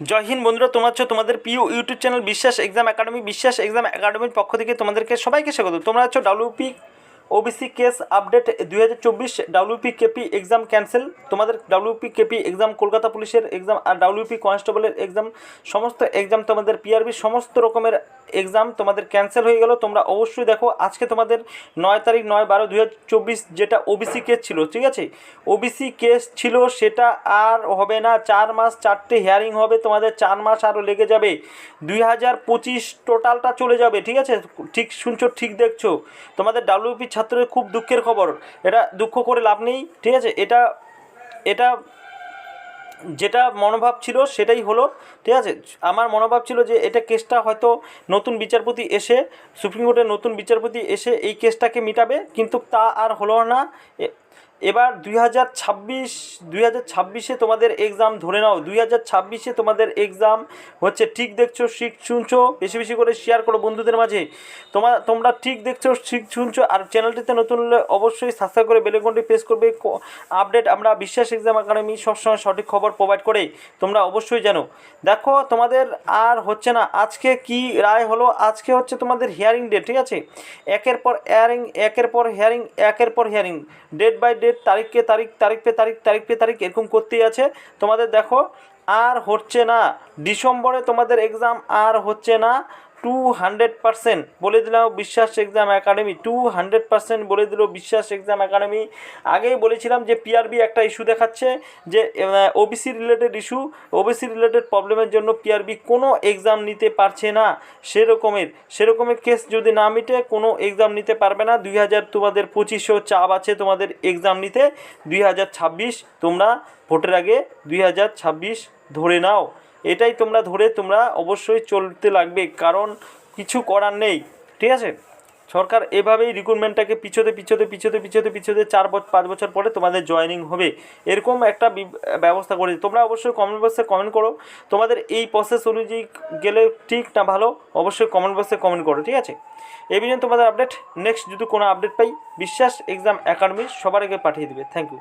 জয় হিন্দ বন্ধুরা, তোমরা হচ্ছে তোমাদের প্রিয় YouTube channel Biswas exam academy, Biswas exam একাডেমির পক্ষ থেকে তোমাদেরকে সবাইকে স্বাগত। তোমরা হচ্ছে ডাব্লিউপি ওবিসি কেস আপডেট দুই হাজার চব্বিশ ডাব্লিউপি কেপি এক্সাম ক্যান্সেল তোমাদের ডাব্লিউপি কেপি এক্সাম কলকাতা পুলিশের এক্সাম আর ডাব্লিউপি কনস্টেবলের এক্সাম সমস্ত এক্সাম তোমাদের পিআরবি সমস্ত রকমের এক্সাম তোমাদের ক্যান্সেল হয়ে গেল। তোমরা অবশ্যই দেখো, আজকে তোমাদের নয় তারিখ নয় বারো দুই যেটা ওবিসি কেস ছিল, ঠিক আছে? ওবিসি কেস ছিল, সেটা আর হবে না, চার মাস, চারটে হিয়ারিং হবে, তোমাদের চার মাস আরও লেগে যাবে। দুই হাজার পঁচিশ টোটালটা চলে যাবে, ঠিক আছে? ঠিক, শুনছো, ঠিক দেখছ? তোমাদের ডাব্লিউপি ছাত্রের খুব দুঃখের খবর। এটা দুঃখ করে লাভ নেই, ঠিক আছে? এটা এটা যেটা মনোভাব ছিল সেটাই হলো, ঠিক আছে? আমার মনোভাব ছিল যে এটা কেসটা হয়তো নতুন বিচারপতি এসে, সুপ্রিম কোর্টের নতুন বিচারপতি এসে এই কেসটাকে মিটাবে, কিন্তু তা আর হলো না। এবার দুই হাজার ছাব্বিশ, দুই হাজার ছাব্বিশে তোমাদের এক্সাম ধরে নাও। দুই হাজার ছাব্বিশে তোমাদের এক্সাম হচ্ছে ঠিক দেখছ ঠিক শুনছো, বেশি বেশি করে শেয়ার করো বন্ধুদের মাঝে। তোমার তোমরা ঠিক দেখছ ঠিক শুনছো, আর চ্যানেলটিতে নতুন হলে অবশ্যই সাবস্ক্রাইব করে বেলেকনটি প্রেস করবে। আপডেট আমরা বিশ্বাস এক্সাম একাডেমি সবসময় সঠিক খবর প্রোভাইড করে। তোমরা অবশ্যই জানো। দেখো, তোমাদের আর হচ্ছে না, আজকে কি রায় হলো? আজকে হচ্ছে তোমাদের হিয়ারিং ডেট ঠিক আছে? একের পর হিয়ারিং একের পর হিয়ারিং একের পর হিয়ারিং ডেট বাই ডেট তারিখকে তারিখ তারিখ পে তারিখ তারিখ পে তারিখ এরকম করতেই আছে। তোমাদের দেখো, আর হচ্ছে না। ডিসেম্বরে তোমাদের এক্সাম আর হচ্ছে না। টু হান্ড্রেড পার্সেন্ট বলে দিলাম বিশ্বাস exam academy. Two hundred percent বলে দিল বিশ্বাস এক্সাম একাডেমি। আগেই বলেছিলাম যে পিআরবি একটা ইস্যু দেখাচ্ছে যে OBC related issue OBC related প্রবলেমের জন্য পিআরবি কোনো এক্সাম নিতে পারছে না। সেরকমের সেরকমের কেস যদি না মিটে, কোনো এক্সাম নিতে পারবে না। দুই হাজার তোমাদের পঁচিশেও চাপ আছে তোমাদের এক্সাম নিতে। দুই হাজার ছাব্বিশ তোমরা ভোটের আগে দুই হাজার ছাব্বিশ ধরে নাও। এটাই তোমরা ধরে তোমরা অবশ্যই চলতে লাগবে, কারণ কিছু করার নেই, ঠিক আছে? সরকার এভাবেই রিক্রুটমেন্টটাকে পিছোতে পিছোতে পিছোতে পিছোতে পিছোতে চার বছর পাঁচ বছর পরে তোমাদের জয়েনিং হবে। এরকম একটা ব্যবস্থা করে তোমরা অবশ্যই কমেন্ট বক্সে কমেন্ট করো। তোমাদের এই প্রসেস অনুযায়ী গেলে ঠিক না ভালো, অবশ্যই কমেন্ট বক্সে কমেন্ট করো, ঠিক আছে? এই বিষয়ে তোমাদের আপডেট নেক্সট যদি কোনো আপডেট পাই, বিশ্বাস এক্সাম একাডেমি সবার আগে পাঠিয়ে দেবে। Thank you